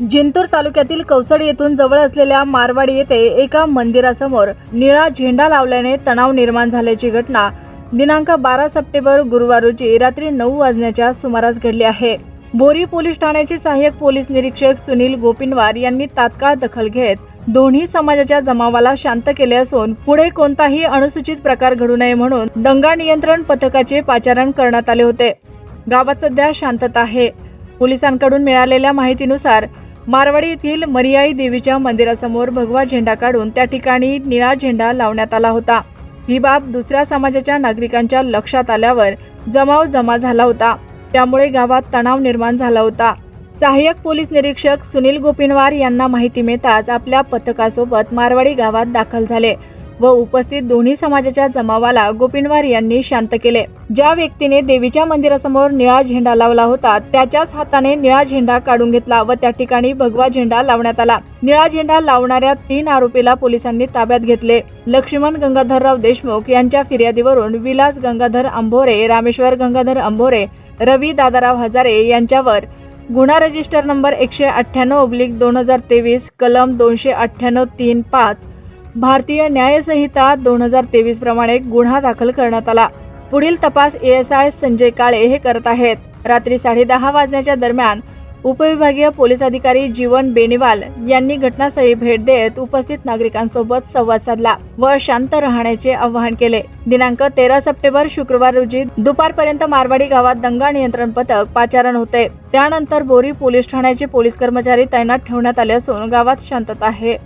जिंतूर तालुक्यातील कौसड येथून जवळ असलेल्या मारवाडी येथे एका मंदिरासमोर निळा झेंडा लावल्याने तणाव निर्माण झाल्याची घटना दिनांक बारा सप्टेंबर गुरुवार रोजी रात्री नऊ वाजण्याच्या सुमारास घडली आहे. बोरी पोलीस ठाण्याचे सहाय्यक पोलीस निरीक्षक सुनील गोपिनवार यांनी तात्काळ दखल घेत दोन्ही समाजाच्या जमावाला शांत केले असून पुढे कोणताही अनुसूचित प्रकार घडू नये म्हणून दंगा नियंत्रण पथकाचे पाचारण करण्यात आले होते. गावात सध्या शांतता आहे. पोलिसांकडून मिळालेल्या माहितीनुसार मारवाडी येथील मरियाई देवीच्या मंदिरासमोर भगवा झेंडा काढून त्या ठिकाणी निळा झेंडा लावण्यात आला होता. ही बाब दुसऱ्या समाजाच्या नागरिकांच्या लक्षात आल्यावर जमाव जमा झाला होता. त्यामुळे गावात तणाव निर्माण झाला होता. सहाय्यक पोलीस निरीक्षक सुनील गोपिनवार यांना माहिती मिळताच आपल्या पथकासोबत मारवाडी गावात दाखल झाले. व उपस्थित दोन्ही समाजाच्या जमावाला गोपिनवार यांनी शांत केले. ज्या व्यक्तीने देवीच्या मंदिरासमोर निळा झेंडा लावला होता त्याच्याच हाताने निळा झेंडा काढून घेतला व त्या ठिकाणी भगवा झेंडा लावण्यात आला. निळा झेंडा लावणाऱ्या तीन आरोपीला पोलिसांनी ताब्यात घेतले. लक्ष्मण गंगाधरराव देशमुख यांच्या फिर्यादीवरून विलास गंगाधर अंभोरे रामेश्वर गंगाधर अंभोरे रवी दादाराव हजारे यांच्यावर गुन्हा रजिस्टर नंबर एकशे अठ्ठ्याण्णव ओब्लिक दोन हजार तेवीस कलम दोनशे अठ्ठ्याण्णव तीन पाच भारतीय न्यायसंहिता दोन हजार तेवीस प्रमाणे गुन्हा दाखल करण्यात आला. पुढील तपास एएसआय संजय काळे हे करत आहेत. रात्री साडेदहा वाजण्याच्या दरम्यान उपविभागीय पोलीस अधिकारी जीवन बेनिवाल यांनी घटनास्थळी भेट देत उपस्थित नागरिकांसोबत संवाद साधला व शांत राहण्याचे आवाहन केले. दिनांक तेरा सप्टेंबर शुक्रवार रोजी दुपारपर्यंत मारवाडी गावात दंगा नियंत्रण पथक पाचारण होते. त्यानंतर बोरी पोलीस ठाण्याचे पोलीस कर्मचारी तैनात ठेवण्यात आले असून गावात शांतता आहे.